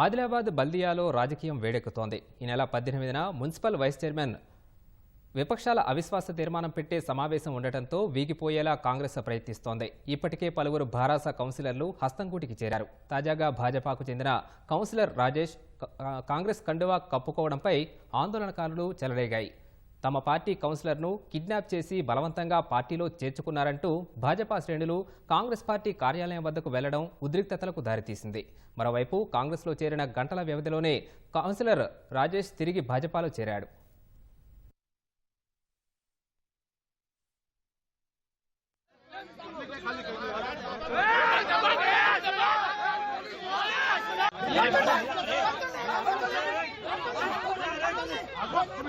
ఆదిలాబాద్ బల్దియాలో రాజకీయం వేడెక్కుతోంది. ఈ నెల పద్దెనిమిదిన మున్సిపల్ వైస్ చైర్మన్ విపక్షాల అవిశ్వాస తీర్మానం పెట్టే సమావేశం ఉండటంతో వీగిపోయేలా కాంగ్రెస్ ప్రయత్నిస్తోంది. ఇప్పటికే పలువురు భారాస కౌన్సిలర్లు హస్తంగూటికి చేరారు. తాజాగా భాజపాకు చెందిన కౌన్సిలర్ రాజేష్ కాంగ్రెస్ కండువా కప్పుకోవడంపై ఆందోళనకారులు చెలరేగాయి. తమ పార్టీ కౌన్సిలర్ను కిడ్నాప్ చేసి బలవంతంగా పార్టీలో చేర్చుకున్నారంటూ భాజపా శ్రేణులు కాంగ్రెస్ పార్టీ కార్యాలయం వద్దకు వెళ్ళడం ఉద్రిక్తతలకు దారితీసింది. మరోవైపు కాంగ్రెస్లో చేరిన గంటల వ్యవధిలోనే కౌన్సిలర్ రాజేష్ తిరిగి భాజపాలో చేరాడు. Agora,